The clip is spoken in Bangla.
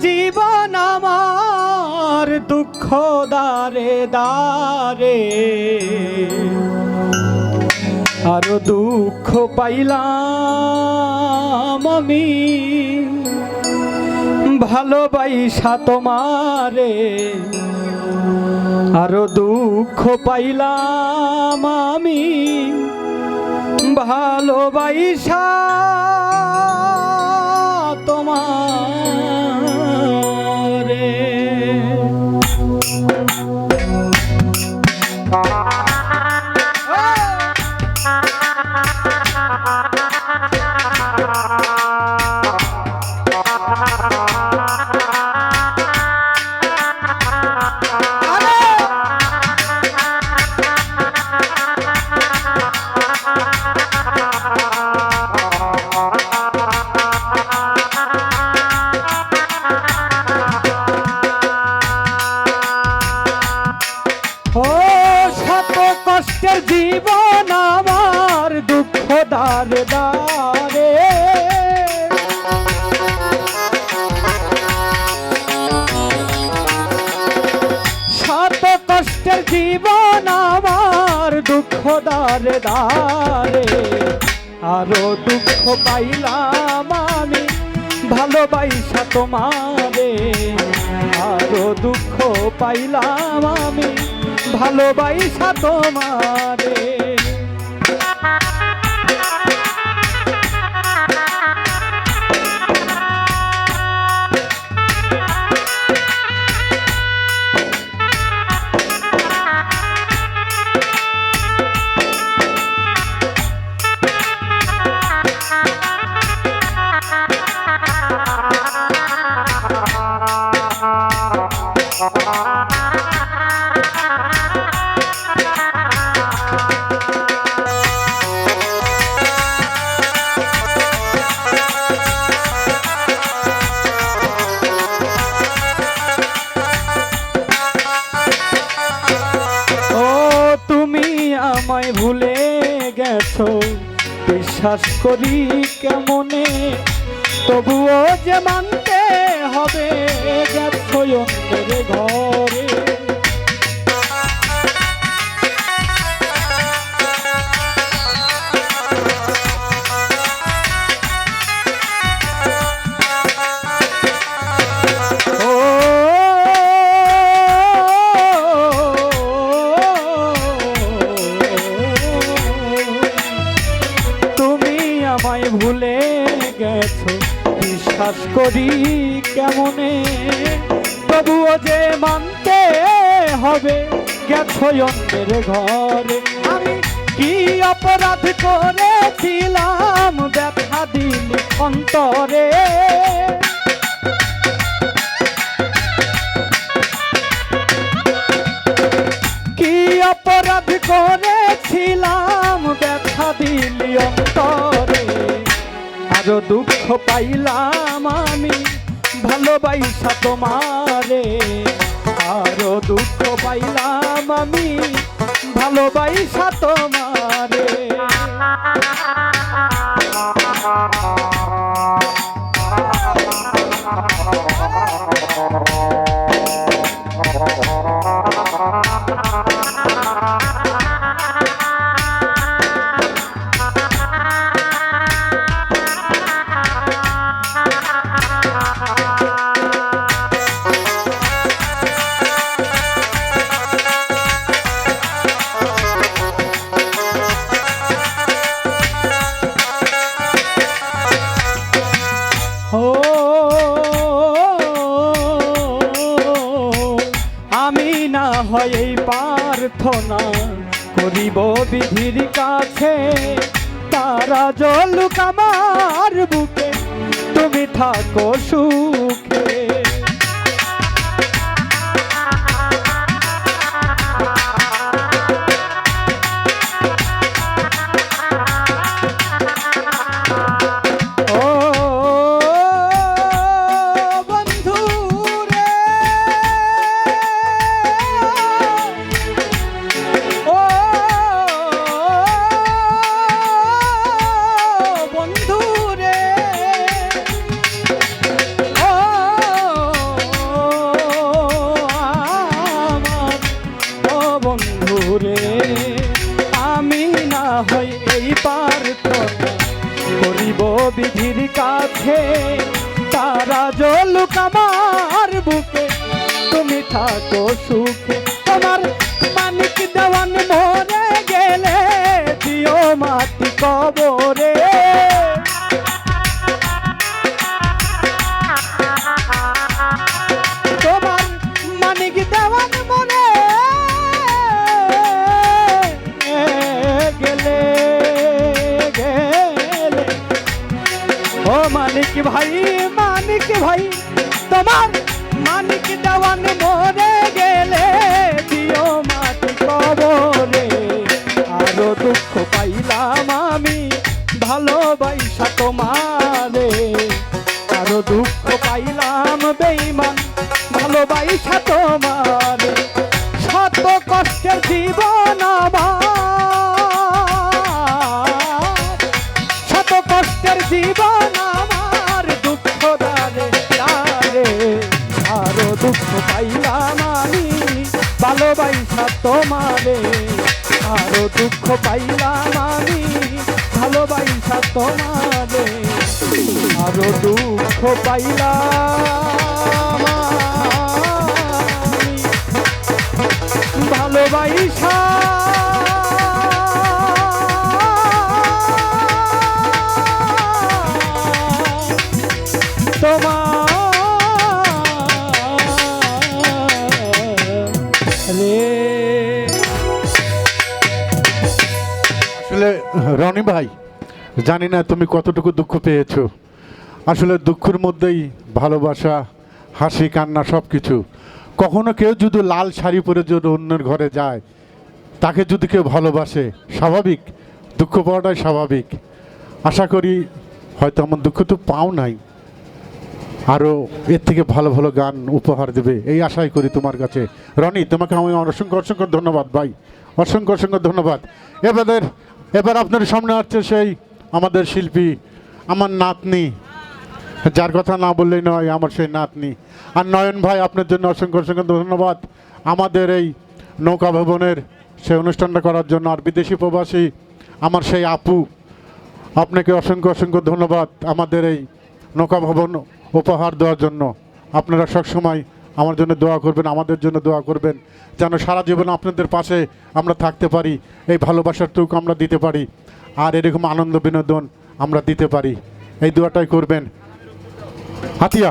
জীবন আমার দুঃখ দারে দারে আরও দুঃখ পাইলাম আমি। ভালোবাইসা তোমারে। আরও দুঃখ পাইলাম আমি। ভালোবাইসা Ah. দারে। আরও দুঃখ পাইলাম আমি ভালোবাইসা তোমারে। আরও দুঃখ পাইলাম আমি ভালোবাইসা তোমারে। আমায় ভুলে গেছো। বিশ্বাস করি কেমনে? তবুও যে মানতে হবে গেছো। অন্যের ঘরে। আমায় ভুলে গেছো বিশ্বাস করি কেমনে? তবুও যে মানতে হবে, গেছো অন্যের ঘরে। আমি কি অপরাধ করেছিলাম ব্যথা দিল অন্তরে? কি অপরাধ করেছিলাম ব্যথা দিলি অন্তরে? আরও দুঃখ পাইলাম আমি ভালোবাইসা তোমারে। আরও দুঃখ পাইলাম আমি ভালোবাইসা তোমারে। প্রার্থনা করিব বিধির কাছে। তারা জল কামার বুকে তুমি থাকো সুখে বিধির কাছে তারা জলুক আমার বুকে। তুমি থাকো সুখে তোমার মানিক দেওয়ান মানিক ভাই, তোমার মানিক দেওয়ান মরে গেলে দিও মাটি কবরে। আরও দুঃখ পাইলাম আমি ভালোবাসা তোমারে। আরও দুঃখ পাইলাম বেইমান ভালোবাসা তোমার। শত কষ্টের জীবন আমার দুঃখ পাইলাম আমি, ভালোবাসা তোমারে। আরও দুঃখ পাইলাম আমি, ভালোবাসা তোমারে। আরও দুঃখ পাইলাম ভালোবাইসা আসলে রনি ভাই, জানি না তুমি কতটুকু দুঃখ পেয়েছ। আসলে দুঃখের মধ্যেই ভালোবাসা, হাসি, কান্না সব কিছু কখনো কেউ যদি লাল শাড়ি পরে যদি অন্যের ঘরে যায়, তাকে যদি কেউ ভালোবাসে, স্বাভাবিক। দুঃখ পাওয়াটাই স্বাভাবিক। আশা করি হয়তো আমার দুঃখ তো পাও নাই। আরও এর থেকে ভালো ভালো গান উপহার দেবে। এই আশাই করি তোমার কাছে। রনি, তোমাকে আমি অসংখ্য অসংখ্য ধন্যবাদ ভাই। অসংখ্য অসংখ্য ধন্যবাদ। এবারে এবার আপনার সামনে আসছে সেই আমাদের শিল্পী, আমার নাতনি। যার কথা না বললেই নয়, আমার সেই নাতনি। আর নয়ন ভাই, আপনার জন্য অসংখ্য অসংখ্য ধন্যবাদ। আমাদের এই নৌকা ভবনের সেই অনুষ্ঠানটা করার জন্য। আর বিদেশি প্রবাসী, আমার সেই আপু, আপনাকে অসংখ্য অসংখ্য ধন্যবাদ। আমাদের এই নৌকা ভবন উপহার দেওয়ার জন্য। আপনারা সবসময় আমার জন্য দোয়া করবেন, আমাদের জন্য দোয়া করবেন, যেন সারা জীবন আপনাদের পাশে আমরা থাকতে পারি, এই ভালোবাসার টুক আমরা দিতে পারি, আর এরকম আনন্দ বিনোদন আমরা দিতে পারি। এই দোয়াটাই করবেন। হাতিয়া।